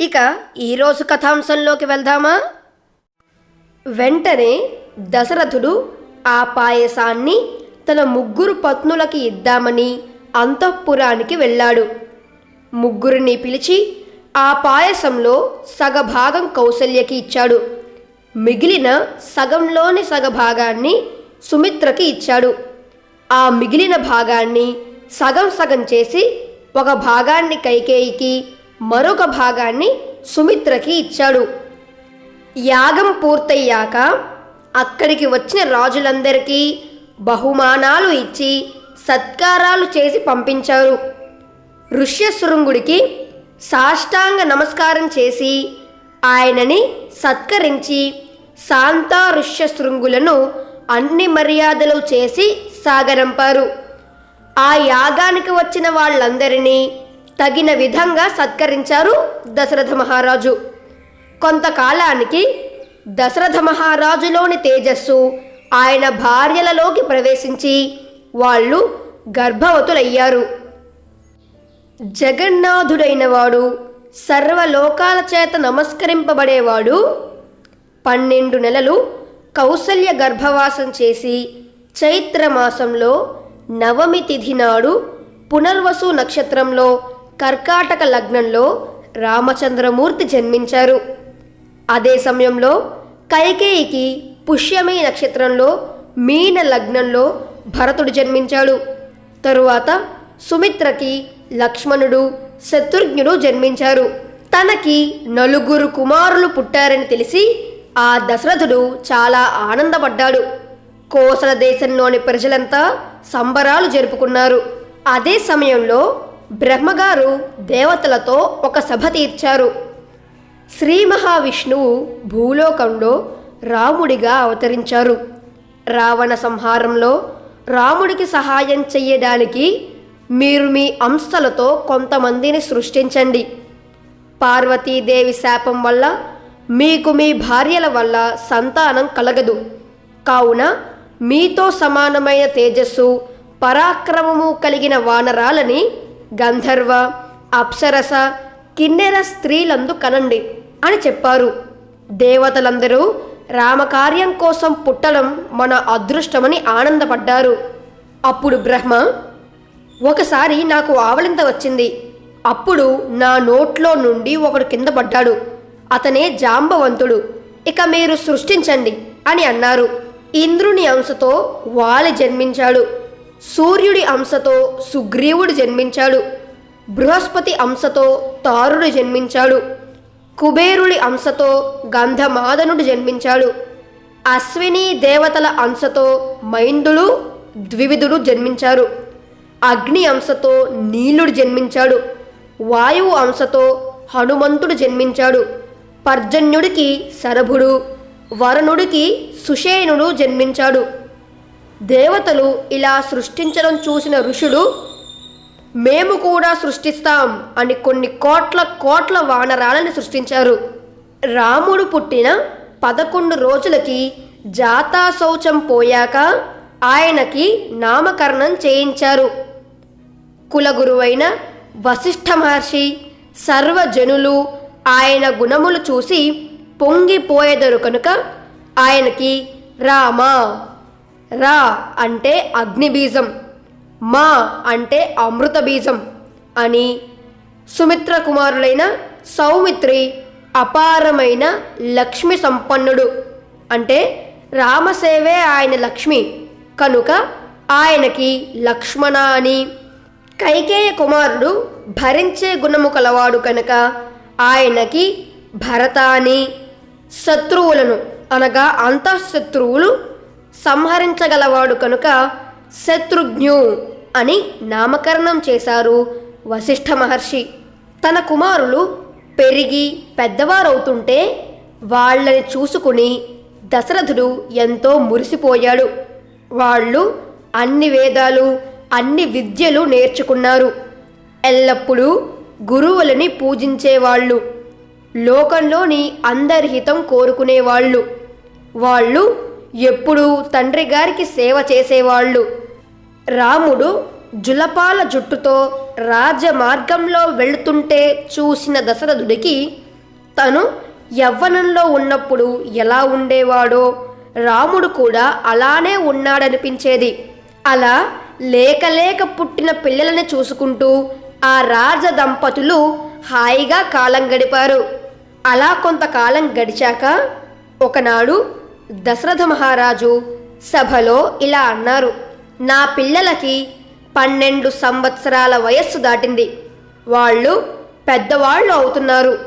ఇక ఈరోజు కథాంశంలోకి వెళ్దామా? వెంటనే దశరథుడు ఆ పాయసాన్ని తన ముగ్గురు పత్నులకి ఇద్దామని అంతఃపురానికి వెళ్ళాడు. ముగ్గురిని పిలిచి ఆ పాయసంలో సగభాగం కౌశల్యకి ఇచ్చాడు. మిగిలిన సగంలోని సగభాగాన్ని సుమిత్రకి ఇచ్చాడు. ఆ మిగిలిన భాగాన్ని సగం సగం చేసి ఒక భాగాన్ని కైకేయికి మరొక భాగాన్ని సుమిత్రకి ఇచ్చాడు. యాగం పూర్తయ్యాక అక్కడికి వచ్చిన రాజులందరికీ బహుమానాలు ఇచ్చి సత్కారాలు చేసి పంపించారు. ఋష్యశృంగుడికి సాష్టాంగ నమస్కారం చేసి ఆయనని సత్కరించి శాంతా ఋష్యశృంగులను అన్ని మర్యాదలు చేసి సాగరంపారు ఆ యాగానికి వచ్చిన వాళ్ళందరినీ తగిన విధంగా సత్కరించారు దశరథ మహారాజు. కొంతకాలానికి దశరథ మహారాజులోని తేజస్సు ఆయన భార్యలలోకి ప్రవేశించి వాళ్ళు గర్భవతులయ్యారు. జగన్నాథుడైన వాడు సర్వలోకాల చేత నమస్కరింపబడేవాడు పన్నెండు నెలలు కౌసల్య గర్భవాసం చేసి చైత్రమాసంలో నవమి తిథి నాడు పునర్వసు నక్షత్రంలో కర్కాటక లగ్నంలో రామచంద్రమూర్తి జన్మించారు. అదే సమయంలో కైకేయికి పుష్యమి నక్షత్రంలో మీన లగ్నంలో భరతుడు జన్మించాడు. తరువాత సుమిత్రకి లక్ష్మణుడు శత్రుఘ్నుడు జన్మించారు. తనకి నలుగురు కుమారులు పుట్టారని తెలిసి ఆ దశరథుడు చాలా ఆనందపడ్డాడు. కోసల దేశంలోని ప్రజలంతా సంబరాలు జరుపుకున్నారు. అదే సమయంలో బ్రహ్మగారు దేవతలతో ఒక సభ తీర్చారు. శ్రీ మహావిష్ణువు భూలోకంలో రాముడిగా అవతరించారు. రావణ సంహారంలో రాముడికి సహాయం చెయ్యడానికి మీరు మీ అంశలతో కొంతమందిని సృష్టించండి. పార్వతీదేవి శాపం వల్ల మీకు మీ భార్యల వల్ల సంతానం కలగదు. కావున మీతో సమానమైన తేజస్సు పరాక్రమము కలిగిన వానరాలని గంధర్వ అప్సరస కిన్నెర స్త్రీలందు కనండి అని చెప్పారు. దేవతలందరూ రామకార్యం కోసం పుట్టడం మన అదృష్టమని ఆనందపడ్డారు. అప్పుడు బ్రహ్మ ఒకసారి నాకు ఆవలింత వచ్చింది. అప్పుడు నా నోట్లో నుండి ఒకడు కింద పడ్డాడు. అతనే జాంబవంతుడు. ఇక మీరు సృష్టించండి అని అన్నారు. ఇంద్రుని అంశతో వాలి జన్మించాడు. సూర్యుడి అంశతో సుగ్రీవుడు జన్మించాడు. బృహస్పతి అంశతో తారుడు జన్మించాడు. కుబేరుడి అంశతో గంధమాదనుడు జన్మించాడు. అశ్విని దేవతల అంశతో మైందుడు ద్వివిధుడు జన్మించారు. అగ్ని అంశతో నీలుడు జన్మించాడు. వాయువు అంశతో హనుమంతుడు జన్మించాడు. పర్జన్యుడికి శరభుడు వరుణుడికి సుషేనుడు జన్మించాడు. దేవతలు ఇలా సృష్టించడం చూసిన ఋషుడు మేము కూడా సృష్టిస్తాం అని కొన్ని కోట్ల కోట్ల వానరాలని సృష్టించారు. రాముడు పుట్టిన పదకొండు రోజులకి జాతా శౌచం పోయాక ఆయనకి నామకరణం చేయించారు. కులగురువైన వశిష్ఠ మహర్షి సర్వజనులు ఆయన గుణములు చూసి పొంగిపోయేదరు కనుక ఆయనకి రామా రా అంటే అగ్నిబీజం మా అంటే అమృత బీజం అని సుమిత్ర కుమారులైన సౌమిత్రి అపారమైన లక్ష్మి సంపన్నుడు. అంటే రామసేవే ఆయన లక్ష్మి కనుక ఆయనకి లక్ష్మణ అని కైకేయ కుమారుడు భరించే గుణము కలవాడు కనుక ఆయనకి భరత అని శత్రువులను అనగా అంతఃశత్రువులు సంహరించగలవాడు కనుక శత్రుఘ్ను అని నామకరణం చేశారు వశిష్ఠ మహర్షి. తన కుమారులు పెరిగి పెద్దవారవుతుంటే వాళ్ళని చూసుకుని దశరథుడు ఎంతో మురిసిపోయాడు. వాళ్ళు అన్ని వేదాలు అన్ని విద్యలు నేర్చుకున్నారు. ఎల్లప్పుడూ గురువులని పూజించేవాళ్ళు. లోకంలోని అందరి హితం కోరుకునేవాళ్ళు. వాళ్ళు ఎప్పుడూ తండ్రి గారికి సేవ చేసేవాళ్ళు. రాముడు జులపాల జుట్టుతో రాజమార్గంలో వెళుతుంటే చూసిన దశరథుడికి తను యవ్వనంలో ఉన్నప్పుడు ఎలా ఉండేవాడో రాముడు కూడా అలానే ఉన్నాడనిపించేది. అలా లేకలేక పుట్టిన పిల్లలని చూసుకుంటూ ఆ రాజ దంపతులు హాయిగా కాలం గడిపారు. అలా కొంతకాలం గడిచాక ఒకనాడు దశరథ మహారాజు సభలో ఇలా అన్నారు నా పిల్లలకి పన్నెండు సంవత్సరాల వయస్సు దాటింది. వాళ్ళు పెద్దవాళ్ళు అవుతున్నారు.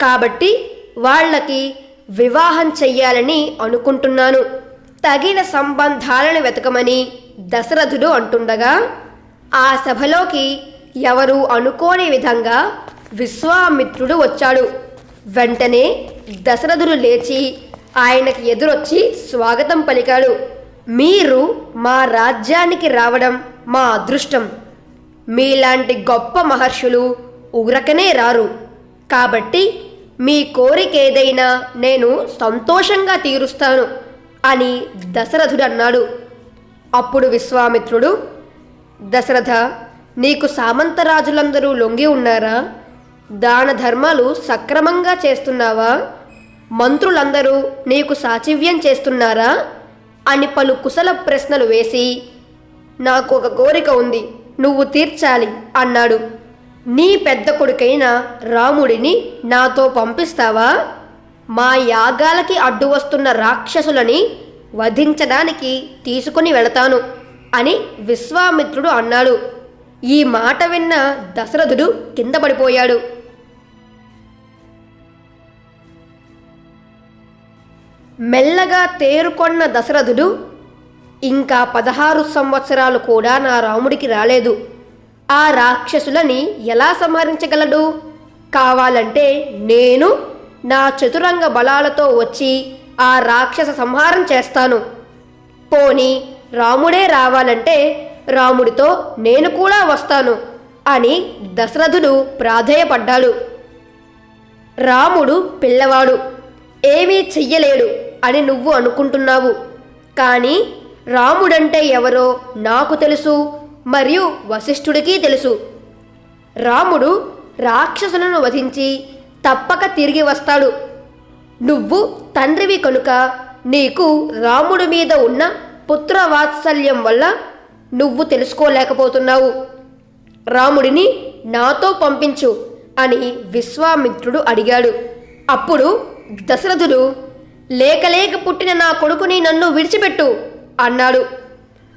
కాబట్టి వాళ్ళకి వివాహం చెయ్యాలని అనుకుంటున్నాను. తగిన సంబంధాలను వెతకమని దశరథుడు అంటుండగా ఆ సభలోకి ఎవరు అనుకోని విధంగా విశ్వామిత్రుడు వచ్చాడు. వెంటనే దశరథుడు లేచి ఆయనకి ఎదురొచ్చి స్వాగతం పలికాడు. మీరు మా రాజ్యానికి రావడం మా అదృష్టం. మీలాంటి గొప్ప మహర్షులు ఉగ్రకనే రారు. కాబట్టి మీ కోరిక ఏదైనా నేను సంతోషంగా తీరుస్తాను అని దశరథుడు అన్నాడు అప్పుడు విశ్వామిత్రుడు దశరథ నీకు సామంతరాజులందరూ లొంగి ఉన్నారా? దాన ధర్మాలు సక్రమంగా చేస్తున్నావా? మంత్రులందరూ నీకు సాచివ్యం చేస్తున్నారా? అని పలు కుశల ప్రశ్నలు వేసి నాకు ఒక కోరిక ఉంది నువ్వు తీర్చాలి అన్నాడు. నీ పెద్ద కొడుకైన రాముడిని నాతో పంపిస్తావా? మా యాగాలకి అడ్డు వస్తున్న రాక్షసులని వధించడానికి తీసుకుని వెళతాను అని విశ్వామిత్రుడు అన్నాడు. ఈ మాట విన్న దశరథుడు కింద పడిపోయాడు. మెల్లగా తేరుకొన్న దశరథుడు ఇంకా పదహారు సంవత్సరాలు కూడా నా రాముడికి రాలేదు. ఆ రాక్షసులని ఎలా సంహరించగలడు? కావాలంటే నేను నా చతురంగ బలాలతో వచ్చి ఆ రాక్షస సంహారం చేస్తాను. పోని రాముడే రావాలంటే రాముడితో నేను కూడా వస్తాను అని దశరథుడు ప్రాధేయపడ్డాడు. రాముడు పిల్లవాడు ఏమీ చెయ్యలేడు. అని నువ్వు అనుకుంటున్నావు. కానీ రాముడంటే ఎవరో నాకు తెలుసు మరియు వశిష్ఠుడికి తెలుసు. రాముడు రాక్షసులను వధించి తప్పక తిరిగి వస్తాడు. నువ్వు తండ్రివి కనుక నీకు రాముడి మీద ఉన్న పుత్రవాత్సల్యం వల్ల నువ్వు తెలుసుకోలేకపోతున్నావు. రాముడిని నాతో పంపించు అని విశ్వామిత్రుడు అడిగాడు. అప్పుడు దశరథుడు లేకలేక పుట్టిన నా కొడుకుని నన్ను విడిచిపెట్టు అన్నాడు.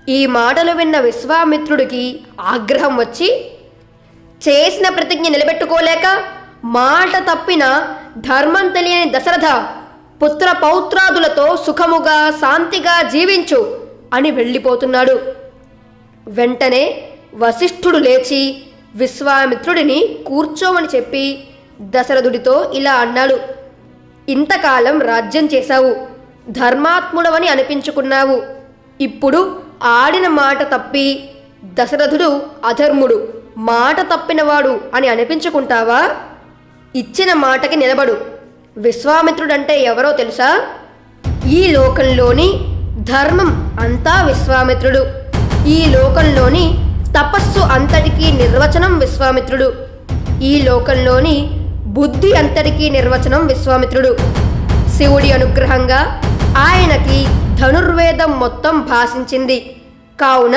ఈ మాటలు విన్న విశ్వామిత్రుడికి ఆగ్రహం వచ్చి చేసిన ప్రతిజ్ఞ నిలబెట్టుకోలేక మాట తప్పిన ధర్మం తెలియని దశరథ పుత్ర పౌత్రాదులతో సుఖముగా శాంతిగా జీవించు అని వెళ్ళిపోతున్నాడు. వెంటనే వశిష్ఠుడు లేచి విశ్వామిత్రుడిని కూర్చోమని చెప్పి దశరథుడితో ఇలా అన్నాడు. ఇంతకాలం రాజ్యం చేశావు ధర్మాత్ముడవని అనిపించుకున్నావు. ఇప్పుడు ఆడిన మాట తప్పి దశరథుడు అధర్ముడు మాట తప్పినవాడు అని అనిపించుకుంటావా? ఇచ్చిన మాటకి నిలబడు. విశ్వామిత్రుడంటే ఎవరో తెలుసా? ఈ లోకంలోని ధర్మం అంతా విశ్వామిత్రుడు. ఈ లోకంలోని తపస్సు అంతటికీ నిర్వచనం విశ్వామిత్రుడు. ఈ లోకంలోని బుద్ధి అంతటికీ నిర్వచనం విశ్వామిత్రుడు. శివుడి అనుగ్రహంగా ఆయనకి ధనుర్వేదం మొత్తం భాషించింది. కావున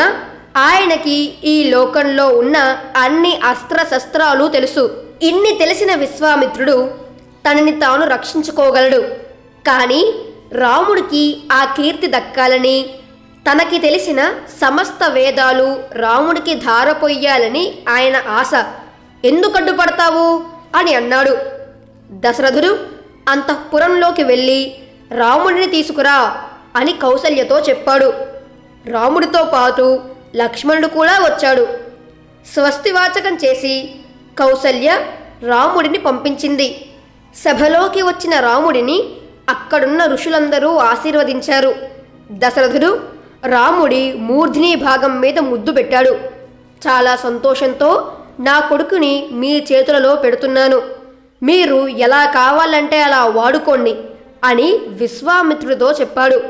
ఆయనకి ఈ లోకంలో ఉన్న అన్ని అస్త్ర శస్త్రాలు తెలుసు. ఇన్ని తెలిసిన విశ్వామిత్రుడు తనని తాను రక్షించుకోగలడు. కానీ రాముడికి ఆ కీర్తి దక్కాలని తనకి తెలిసిన సమస్త వేదాలు రాముడికి ధారపోయ్యాలని ఆయన ఆశ. ఎందుకు అడ్డుపడతావు అని అన్నాడు. దశరథుడు అంతఃపురంలోకి వెళ్ళి రాముడిని తీసుకురా అని కౌసల్యతో చెప్పాడు. రాముడితో పాటు లక్ష్మణుడు కూడా వచ్చాడు. స్వస్తివాచకం చేసి కౌసల్య రాముడిని పంపించింది. సభలోకి వచ్చిన రాముడిని అక్కడున్న ఋషులందరూ ఆశీర్వదించారు. దశరథుడు రాముడి మూర్ధిని భాగం మీద ముద్దు పెట్టాడు. చాలా సంతోషంతో నా కొడుకుని మీ చేతులలో పెడుతున్నాను. మీరు ఎలా కావాలంటే అలా వాడుకోండి అని విశ్వామిత్రుడితో చెప్పాడు.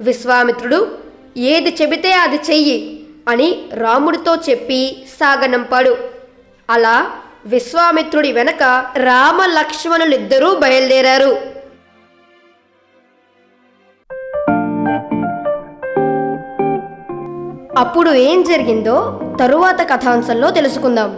విశ్వామిత్రుడు ఏది చెబితే అది చెయ్యి అని రాముడితో చెప్పి సాగనంపాడు. అలా విశ్వామిత్రుడి వెనక రామ లక్ష్మణులిద్దరూ బయలుదేరారు. అప్పుడు ఏం జరిగిందో తరువాత కథాంశంలో తెలుసుకుందాం.